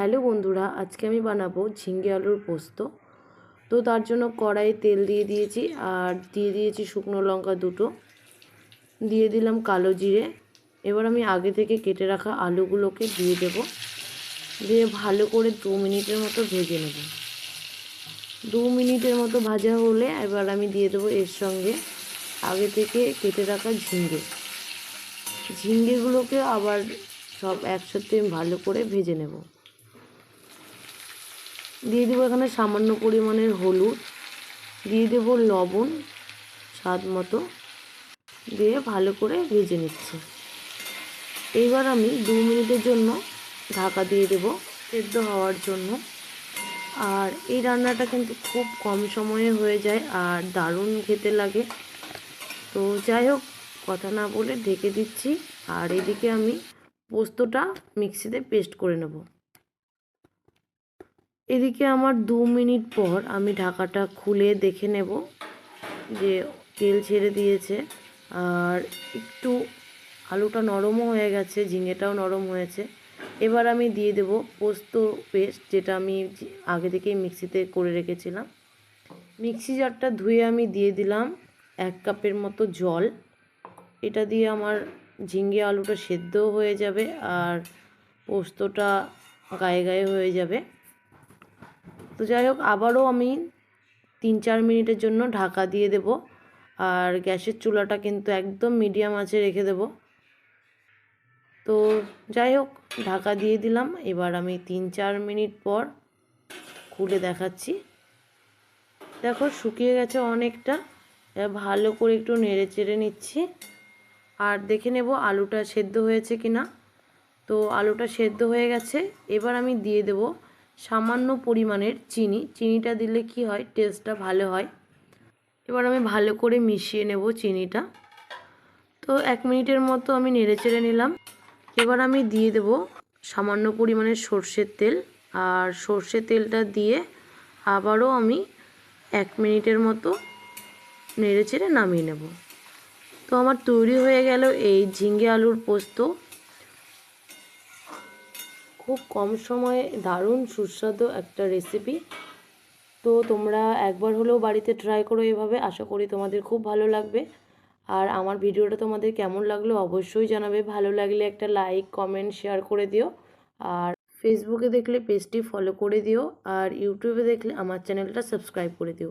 Hello বন্ধুরা, আজকে আমি বানাবো ঝিঙ্গে আলুর পোস্ত। তো তার জন্য কড়াইয়ে তেল দিয়ে দিয়েছি, আর দিয়ে দিয়েছি শুকনো লঙ্কা দুটো। দিয়ে দিলাম কালো জিরে। এবার আমি আগে থেকে কেটে রাখা আলুগুলোকে দিয়ে দেব। দিয়ে ভালো করে দু মিনিটের মতো ভেজে নেব। দু মিনিটের মতো ভাজা হলে এবার আমি দিয়ে দেবো এর সঙ্গে আগে থেকে কেটে রাখা ঝিঙ্গে ঝিঙ্গেগুলোকে আবার সব একসাথে আমি ভালো করে ভেজে নেব। দিয়ে দেবো এখানে সামান্য পরিমাণের হলুদ। দিয়ে দেব লবণ স্বাদ মতো। দিয়ে ভালো করে ভেজে নিচ্ছি। এইবার আমি দু মিনিটের জন্য ঢাকা দিয়ে দেব সেদ্ধ হওয়ার জন্য। আর এই রান্নাটা কিন্তু খুব কম সময়ে হয়ে যায় আর দারুণ খেতে লাগে। তো যাই হোক, কথা না বলে ঢেকে দিচ্ছি। আর এদিকে আমি পোস্তটা মিক্সিতে পেস্ট করে নেব। এদিকে আমার দু মিনিট পর আমি ঢাকাটা খুলে দেখে নেব যে তেল ছেড়ে দিয়েছে আর একটু আলুটা নরমও হয়ে গেছে, ঝিঙেটাও নরম হয়েছে। এবার আমি দিয়ে দেব পোস্ত পেস্ট, যেটা আমি আগে থেকেই মিক্সিতে করে রেখেছিলাম। মিক্সি জারটা ধুয়ে আমি দিয়ে দিলাম এক কাপের মতো জল। এটা দিয়ে আমার ঝিঙ্গে আলুটা সেদ্ধও হয়ে যাবে আর পোস্তটা গায়ে গায়ে হয়ে যাবে। তো যাই হোক, আবারও আমি তিন চার মিনিটের জন্য ঢাকা দিয়ে দেব। আর গ্যাসের চুলাটা কিন্তু একদম মিডিয়াম আঁচে রেখে দেব। তো যাই হোক, ঢাকা দিয়ে দিলাম। এবার আমি তিন চার মিনিট পর খুলে দেখাচ্ছি। দেখো, শুকিয়ে গেছে অনেকটা। ভালো করে একটু নেড়ে চেড়ে নিচ্ছি। আর দেখে নেব আলুটা সেদ্ধ হয়েছে কি না তো আলুটা সেদ্ধ হয়ে গেছে। এবার আমি দিয়ে দেব সামান্য পরিমাণের চিনি। চিনিটা দিলে কি হয়? টেস্টটা ভালো হয়। এবার আমি ভালো করে মিশিয়ে নেব চিনিটা। তো এক মিনিটের মতো আমি নেড়ে চেড়ে নিলাম। এবার আমি দিয়ে দেব সামান্য পরিমাণের সর্ষের তেল। আর সর্ষের তেলটা দিয়ে আবারও আমি এক মিনিটের মতো নেড়ে চেড়ে নামিয়ে নেব। তো আমার তৈরি হয়ে গেল এই ঝিঙ্গে আলুর পোস্ত। খুব কম সময়ে দারুণ সুস্বাদু একটা রেসিপি তো তোমরা একবার হলেও বাড়িতে ট্রাই করো এভাবে। আশা করি তোমাদের খুব ভালো লাগবে। আর আমার ভিডিওটা তোমাদের কেমন লাগল অবশ্যই জানাবে। ভালো লাগলে একটা লাইক কমেন্ট শেয়ার করে দিও। আর ফেসবুকে দেখলে পেজটি ফলো করে দিও। আর ইউটিউবে দেখলে আমার চ্যানেলটা সাবস্ক্রাইব করে দিও।